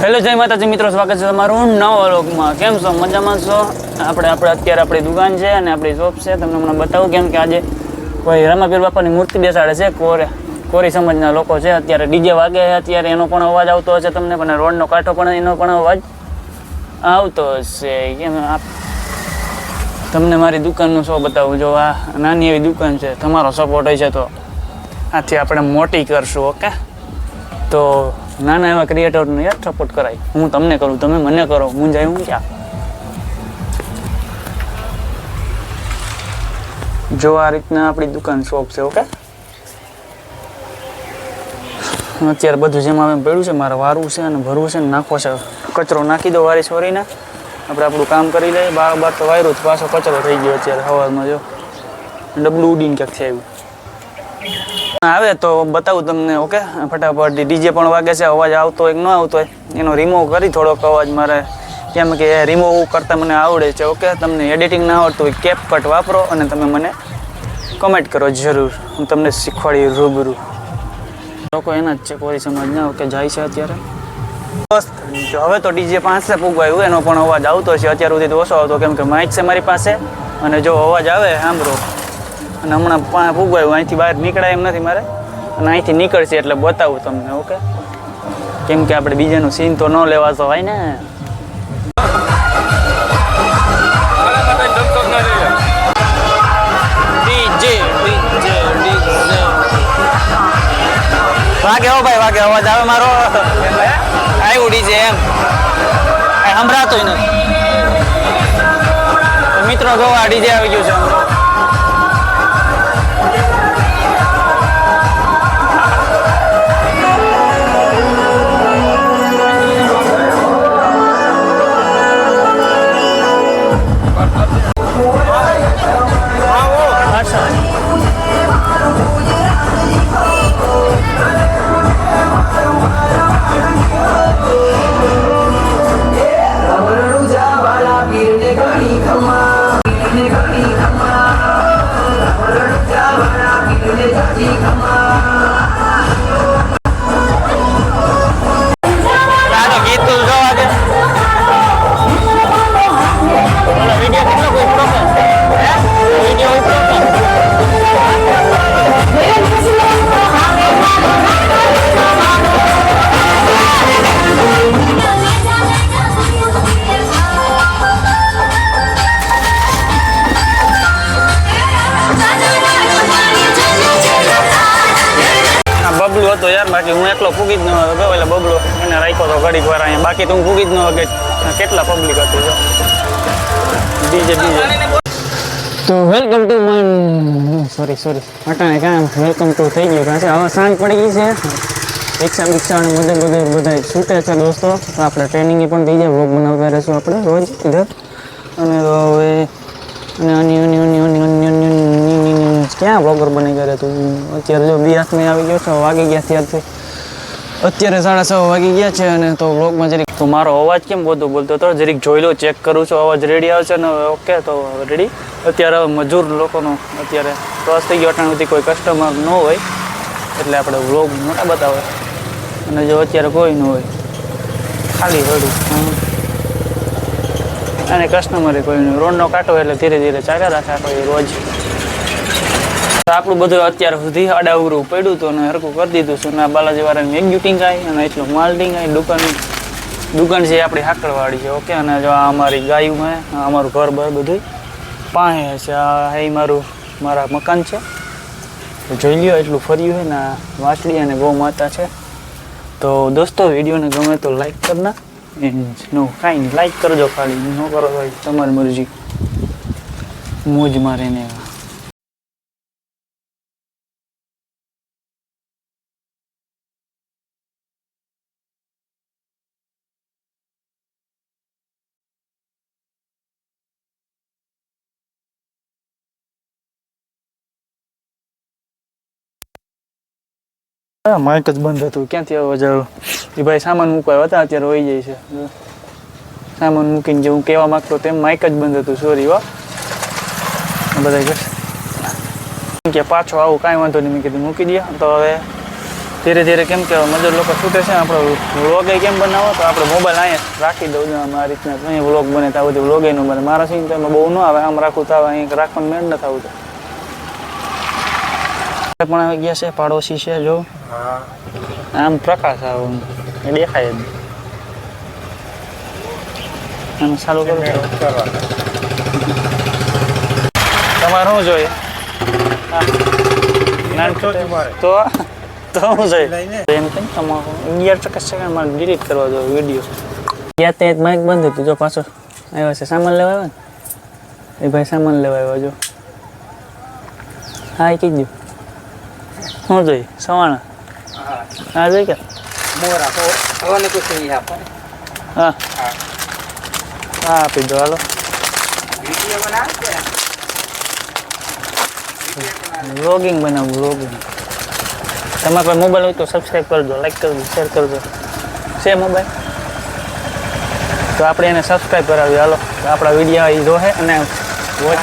Hello, જય માતાજી. મિત્રો, સ્વાગત છે તમારું નવા વ્લોગમાં. કેમ છો? મજામાં છો? આપણે આપણે અત્યારે આપણી દુકાન છે અને આપણી શોપ છે. તમને હમણાં બતાવું કેમ કે આજે કોઈ રમાપીર બાપાની મૂર્તિ બેસાડે છે. કોરે, કોરી સમાજના લોકો છે. અત્યારે ડીજે વાગે છે. અત્યારે એનો પણ અવાજ આવતો હશે તમને, પણ રોડનો કાંઠો પણ, એનો પણ અવાજ આવતો હશે. કેમ આપ, તમને મારી દુકાનનું શો બતાવું? જો, આ નાની એવી દુકાન છે. તમારો સપોર્ટ હશે તો આથી આપણે મોટી કરશું, ઓકે? તો નાના એવા ક્રિએટરને યાર સપોર્ટ કરાય. હું તમને કરું, તમે મને કરો. હું જાય હું ક્યાં? જો આ રીતના આપણી દુકાન શોપ છે, ઓકે? અત્યારે બધું જેમાં આવે પડ્યું છે, મારે વારવું છે અને ભરવું છે ને નાખવો છે. કચરો નાખી દો વારી સોરીને. આપણે આપણું કામ કરી લઈએ. બાર બાર તો વાયરું જ પાછો કચરો થઈ ગયો અત્યારે સવારમાં, જો. ડબલું ઉડીને ક્યાંક આવ્યું આવે તો બતાવું તમને, ઓકે? ફટાફટ. ડીજે પણ વાગે છે, અવાજ આવતો હોય કે ન આવતો હોય, એનો રિમૂવ કરી થોડોક અવાજ મારે. કેમ કે રિમૂવ કરતાં મને આવડે છે, ઓકે? તમને એડિટિંગ ના આવડતું હોય કેપ કટ વાપરો અને તમે મને કમેન્ટ કરો જરૂર. હું તમને શીખવાડી રૂબરૂ. લોકો એના જ છે, કોઈ સમાજના ઓકે જાય છે અત્યારે. હવે તો ડીજે પાસે પૂગવાયું એનો પણ અવાજ આવતો છે. અત્યાર સુધી તો ઓછો આવતો, કેમ કે માઇક છે મારી પાસે. અને જો અવાજ આવે, સાંભળો. અને હમણાં પા પૂગવાયું અહીંથી બહાર નીકળાય એમ નથી મારે. અને અહીંથી નીકળશે એટલે બતાવું તમને ઓકે? કેમ કે આપણે બીજાનું સીન તો ન લેવાતો હોય ને. વાગે હો ભાઈ વાગે અવાજ આવે મારો? આવ્યું ડીજે એમ. સંભળાતો નથી. મિત્રો જો આ ડીજે આવી ગયું છે. યાર બાકી હું એકલો ફૂગી જ ન હતો એટલે બબલો એને રાખ્યો તો ઘડીક વાર અહીંયા. બાકી તો હું ફૂગી જ ન કે કેટલા પબ્લિક હતું બીજે ડીજે તો welcome to my sorry sorry અટાણે કામ વેલકમ ટુ થઈ ગયું કારણ કે હવે સાંજ પડી ગઈ છે. રિક્ષા બિક્ષા અને બધે બધે બધા છૂટે છે દોસ્તો. તો આપણે ટ્રેનિંગ પણ થઈ જાય વ્લોગ બનાવતા રહેશું આપણે રોજ. ઇધર અને હવે અને અન્ય અન્ય અન્ય અન્ય અન્ય અન્ય ક્યાં બ્લોગર બની ગયો તું? અત્યારે જો બી હાથમાં આવી ગયો છે, વાગી ગયા ત્યારથી અત્યારે સાડા છ વાગી ગયા છે અને તો વ્લોગમાં જરીક તો મારો અવાજ કેમ બધો બોલતો? હતો જરીક જોઈ લો ચેક કરું છું, અવાજ રેડી આવશે ને ઓકે તો રેડી અત્યારે મજૂર લોકોનો અત્યારે ક્રોસ થઈ ગયો, અટાણ સુધી કોઈ કસ્ટમર ન હોય, એટલે આપણે વ્લોગ મોટા બતાવે. અને જો અત્યારે કોઈ ન હોય, ખાલી હમ. અને કસ્ટમરે કોઈ રોડનો કાંટો એટલે ધીરે ધીરે ચાલ્યા રાખે કોઈ રોજ. આપણું બધું અત્યાર સુધી અડાવરું પડ્યું હતું અને હરકું કરી દીધું છું. અને બાલાજી વાળાની એક આવી અને એટલું માલ ટીંગ આવી દુકાન દુકાન છે આપણી હાકડવાળી છે, ઓકે? અને જો આ અમારી ગાયું હોય અમારું ઘર બર બધું પાસે છે. આ એ મારું મારા મકાન છે. જોઈ લ્યો, એટલું ફર્યું છે ને વાંસળી અને ગૌ માતા છે. તો દોસ્તો, વિડીયોને ગમે તો લાઈક કરના નો કાંઈ લાઈક કરજો ખાલી. ન કરો તમારી મરજી. મોજ મારે ને માઇક જ બંધ હતું. ક્યાંથી આવવા જાવ એ ભાઈ સામાન મૂકવા હતા, અત્યારે હોઈ જાય છે. સામાન મૂકીને જે હું કહેવા માંગતો તેમ માઇક જ બંધ હતું. સોરી હો. બધા કે કે પાછો આવું, કાંઈ વાંધો નહીં. મેં કીધું, મૂકી દે. તો હવે ધીરે ધીરે કેમ કે મજૂર લોકો છૂટે છે આપણે વ્લોગ કેમ બનાવો? તો આપણે મોબાઈલ અહીંયા રાખી દઉં આમ આ રીતના અહીંયા વ્લોગ બને તો આ બધું વ્લોગનું બને. મારા સીન તો બહુ ન આવે. આમ રાખું તો આવે. અહીં રાખવાનું મેળ ન થવું તો. પણ આવી ગયા છે પાડોશી છે જો. આમ પ્રકાશ આવો એ દેખાય જ. આમ ચાલુ કરું તમારે શું જોઈએ? તો તો શું જોઈએ. એમ કેમ તમારું અગિયાર ટકા સેકન્ડ મારે ડિલીટ કરવા દો વીડિયો ત્યાં ત્યાં માઇક બંધ હતું? જો પાછો આવ્યો છે. સામાન લેવા આવ્યો ને? એ ભાઈ સામાન લેવા આવ્યો જો. હા એ કીધું શું જોઈ? સવાણા? હા જોઈ કે? મોરા તો આપો. હા. હા. આપી દો હાલો. વ્લોગિંગ બનાવું વ્લોગિંગ તમારા પાસે મોબાઈલ હોય તો સબસ્ક્રાઈબ કરજો લાઈક કરજો શેર કરજો છે મોબાઈલ તો આપણે એને સબસ્ક્રાઈબ કરાવીએ હાલો. આપણા વીડિયો એ જોહે અને વોચ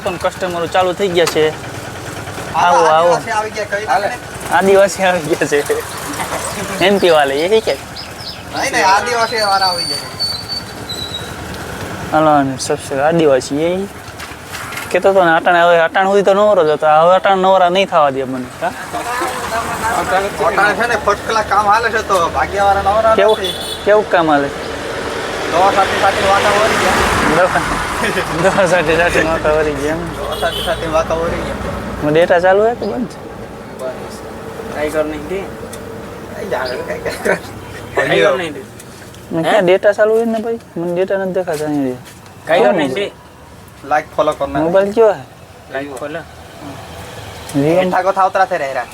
તો કસ્ટમરો ચાલુ થઈ ગયા છે. આવો આવો આદિવાસી આવી ગયા છે. એમપી વાલે એ કે? નહીં નહીં આદિવાસી વાળા આવી ગયા હાલો અને આદિવાસી એ કહેતો તો ને અટાણે હવે અટાણ સુધી તો નવરો જ હતો. હવે અટાણ નવરા નહીં થવા દે મને હા? છે ને ફર્સ્ટ ક્લાસ કામ હાલે છે તો ભાગ્યવાળા નવરા કેવું કેવું કામ હાલે? દવા સાથે સાથે વાતા વળી ગયા. દવા સાથે સાથે નહોતા વળી ગયા એમ. દવા સાથે સાથે વાતા વળી ગયા? ડેટા ચાલુ હે કે બંધ? બસ. ટ્રાય કર નહીં દે. કઈ જાણે કઈ કઈ મેં ક્યાં ડેટા ચાલુ હોય ને ભાઈ મને ડેટા નથી દેખાતા અહીંયા. કઈ કોણ નહીં છે? દે લાઈક ફોલો કરना મોબાઈલ કયો હે? લાઈવ ખોલો વિવો ઠાકો થાવતરા છે રહેરા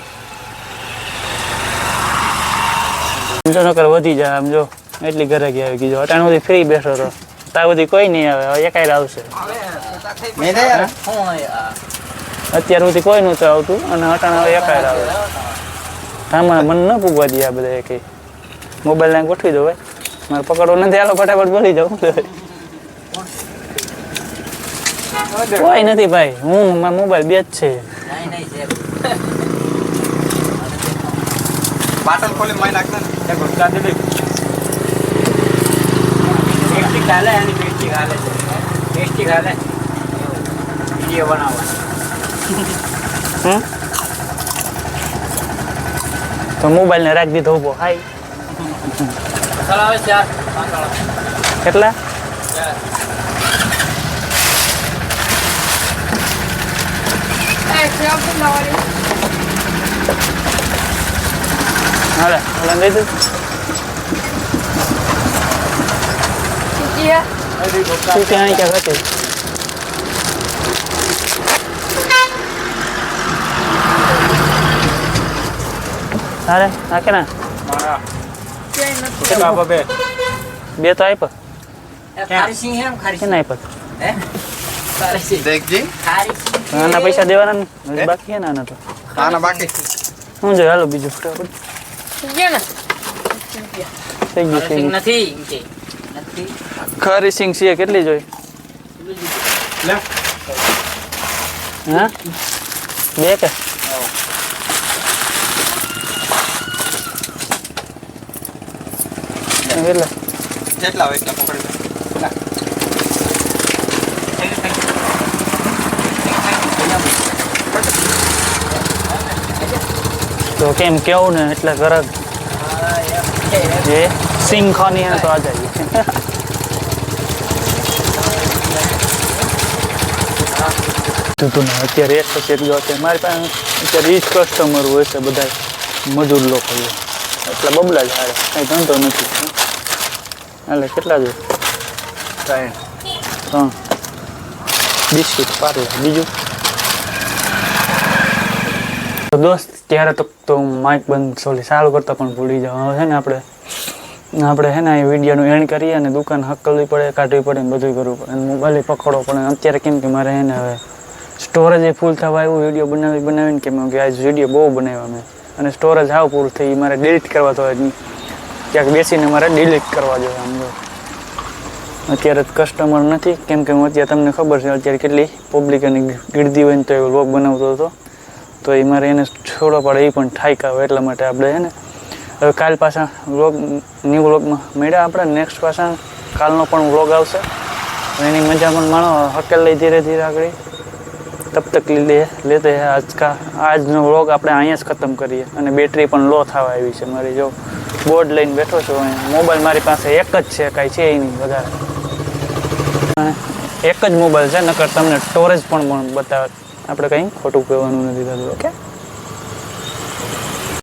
જો નકર વધી જાય આમ જો. એટલી ઘરે ગયા. આવી ગઈ અટાણ ફ્રી બેઠો તો સુધી કોઈ નહીં આવે હવે એકાઈ આવશે. અત્યાર સુધી કોઈ નહોતું આવતું અને અટાણ હવે એકાઈ આવે. આમાં મને ન પૂગવા દે આ બધા એકેય મોબાઈલ ને ગોઠવી દો ભાઈ. મારે પકડવો નથી આલો ફટાફટ બોલી જાઉં. કોઈ નથી ભાઈ હું મારો મોબાઈલ બે જ છે. બાટલ ખોલી માઈ નાખતા ને. દીધી હાલે એની પેસ્ટિક હાલે છે. પેસ્ટિક હાલે. વીડિયો બનાવવા હમ તો મોબાઈલ ને રાખી દીધો ઊભો હાય. આવે ચાર કેટલા? હાલે હાલે દઈ દે તું ત્યાં ક્યાં હતી હા કે ના બે તો હે સિંહ આના પૈસા દેવાના ને બાકી છે ને આના તો આના બાકી શું જોઈએ હાલો બીજું ફટાફટ થઈ ગયું ગયું નથી ખરી સિંગ છે કેટલી જોઈ? હા? બે કે? કેટલા જેટલા હોય એટલા પકડી લે. તો કેમ કેવું ને? એટલે ગરજ જે. સિંગ ખાની है तो आ जाइए તું તું ને અત્યારે એક પછી એક જો છે મારી પાસે અત્યારે ઈ જ કસ્ટમર હોય છે બધા મજૂર લોકો છે એટલે બબલા જ હારે કંઈ ધંધો નથી એટલે કેટલા જો ત્રણ બિસ્કિટ પાર્લે બીજું તો દોસ્ત ત્યારે તો તો હું માઇક બંધ સોરી ચાલુ કરતા પણ ભૂલી જાઉં હવે છે ને આપણે આપણે હે ને, એ વિડીયોનું એન્ડ કરીએ અને દુકાન હકલવી પડે, કાઢવી પડે ને બધું કરવું પડે. અને મોબાઈલ પકડવો પડે અત્યારે કેમ કે મારે એને હવે સ્ટોરેજ એ ફૂલ થવા આવ્યું, વીડિયો બનાવી બનાવીને કેમ કે આજ વીડિયો બહુ બનાવ્યા મેં. અને સ્ટોરેજ હાવ પૂરું થઈ મારે ડિલીટ કરવા તો ક્યાંક બેસીને મારે ડિલીટ કરવા જોઈએ આમ જો અત્યારે કસ્ટમર નથી. કેમ કે હું અત્યારે તમને ખબર છે, અત્યારે કેટલી પબ્લિક અને ગીરદી હોય ને તો એવો લોક બનાવતો હતો. તો એ મારે એને છોડો પડે, એ પણ ઠાઈકા આવે એટલા માટે આપણે હે ને હવે કાલ પાછા વ્લોગ ન્યૂ વ્લોગમાં મળ્યા આપણે. નેક્સ્ટ પાછા કાલનો પણ વ્લોગ આવશે. એની મજા પણ માણો, હકેલ લઈ ધીરે ધીરે આગળ. તબ તક લે, લેતે હે આજ કા આજનો વ્લોગ આપણે અહીંયા જ ખતમ કરીએ. અને બેટરી પણ લો થવા આવી છે. મારી જો બોર્ડ લઈને બેઠો છું. મોબાઈલ મારી પાસે એક જ છે, કાંઈ છે નહીં વધારે. એક જ મોબાઈલ છે, નકર તમને સ્ટોરેજ પણ બતાવે આપણે કંઈ ખોટું કહેવાનું નથી થતું ઓકે